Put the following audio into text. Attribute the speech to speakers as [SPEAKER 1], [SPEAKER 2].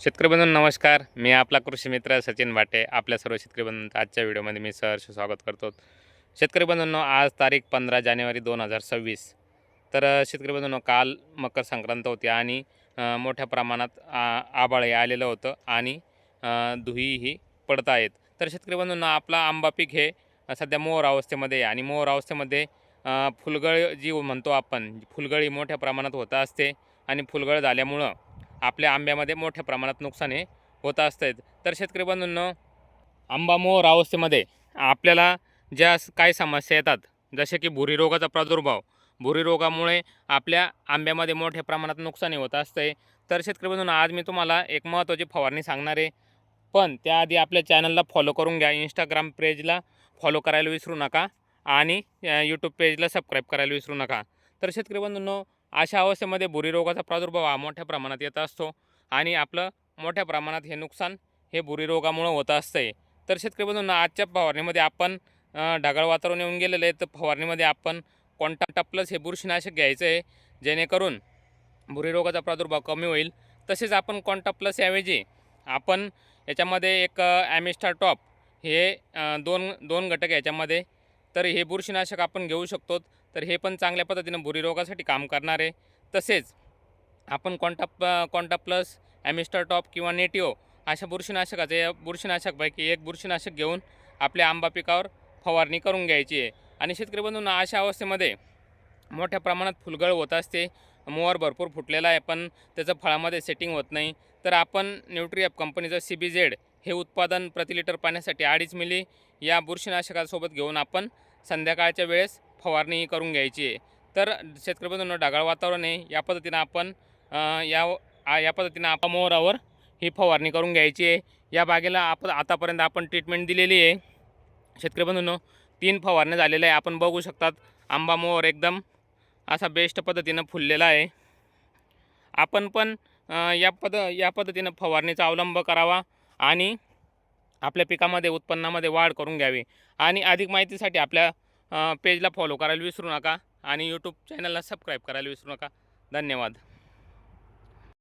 [SPEAKER 1] शेतकरी बंधू नमस्कार. मी आपला कृषी मित्र सचिन भाटे आपल्या सर्व शेतकरी बंधूंचं आजच्या व्हिडिओमध्ये मी सहर्ष स्वागत करतो. शेतकरी बंधूंनो आज तारीख पंधरा जानेवारी दोन हजार सव्वीस. तर शेतकरी बंधूंनो काल मकर संक्रांत होती आणि मोठ्या प्रमाणात आ आभाळ हे आलेलं होतं आणि धुईही पडत आहेत. तर शेतकरी बंधूंनो आपला आंबा पीक हे सध्या मोहर अवस्थेमध्ये आहे आणि मोहर अवस्थेमध्ये फुलगळ जी म्हणतो आपण फुलगळी मोठ्या प्रमाणात होत असते आणि फुलगळ झाल्यामुळं आपल्या आंब्यामध्ये मोठ्या प्रमाणात नुकसान हे होत असतं तर शेतकरी बंधूंनो आंबा मोहर अवस्थेमध्ये आपल्याला ज्या काही समस्या येतात जसे की भुरी रोगाचा प्रादुर्भाव भुरी रोगामुळे आपल्या आंब्यामध्ये मोठ्या प्रमाणात नुकसान होत असते. तर शेतकरी बंधूंनो आज मी तुम्हाला एक महत्त्वाची फवारणी सांगणार आहे. पण त्याआधी आपल्या चॅनलला फॉलो करून घ्या. इंस्टाग्राम पेजला फॉलो करायला विसरू नका आणि यूट्यूब पेजला सबस्क्राईब करायला विसरू नका. तर शेतकरी बंधूंनो अशा अवस्थेमध्ये भुरी रोगाचा प्रादुर्भाव हा मोठ्या प्रमाणात येत असतो आणि आपलं मोठ्या प्रमाणात हे नुकसान हे भुरी रोगामुळं होत असतंय तर शेतकरी बंधूंनो आजच्या फवारणीमध्ये आपण ढगाळ वातावरण येऊन गेलेलं आहे. तर फवारणीमध्ये आपण कॉन्टॅक्टा प्लस हे बुरशीनाशक घ्यायचं आहे जेणेकरून भुरी रोगाचा प्रादुर्भाव कमी होईल. तसेच आपण कॉन्टा प्लस ऐवजी आपण याच्यामध्ये एक ॲमिस्टार टॉप हे दोन दोन घटक याच्यामध्ये तर हे बुरशीनाशक आपण घेऊ शकतो. तर हे पण चांगल्या पद्धतीनं भुरी रोगासाठी काम करणार. आहे तसेच आपण कॉन्टा कॉन्टा प्लस ॲमिस्टर टॉप किंवा नेटिओ अशा बुरशीनाशकाचे या बुरशीनाशकपैकी एक बुरशीनाशक घेऊन आपल्या आंबा पिकावर फवारणी करून घ्यायची आहे. आणि शेतकरी बंधूंना अशा अवस्थेमध्ये मोठ्या प्रमाणात फुलगळ होत असते. मोहर भरपूर फुटलेला आहे पण त्याचं फळामध्ये सेटिंग होत नाही. तर आपण न्यूट्रीअप कंपनीचं सी बी झेड हे उत्पादन प्रति लिटर पाण्यासाठी अडीच मिली या बुरशीनाशकासोबत घेऊन आपण संध्याकाळच्या वेळेस फवारणी करून घ्यायची आहे. तर शेतकरी ढगाळ वातावरण आहे. या पद्धतीनं आपण या आ- या पद्धतीनं आपण मोहरावर ही फवारणी करून घ्यायची आहे. या बागेला आप आतापर्यंत आपण ट्रीटमेंट दिलेली आहे. शेतकरी बंधूंनो तीन फवारण्या झालेल्या आहे. आपण बघू शकतात आंबा मोहर एकदम असा बेस्ट पद्धतीनं फुललेला आहे. आपण पण या पद या पद्धतीनं फवारणीचा अवलंब करावा आणि आपल्या पिकामध्ये उत्पन्नामध्ये वाढ करून घ्यावी. आणि अधिक माहितीसाठी आपल्या पेजला फॉलो करायला विसरू नका आणि यूट्यूब चॅनलला सबस्क्राईब करायला विसरू नका. धन्यवाद.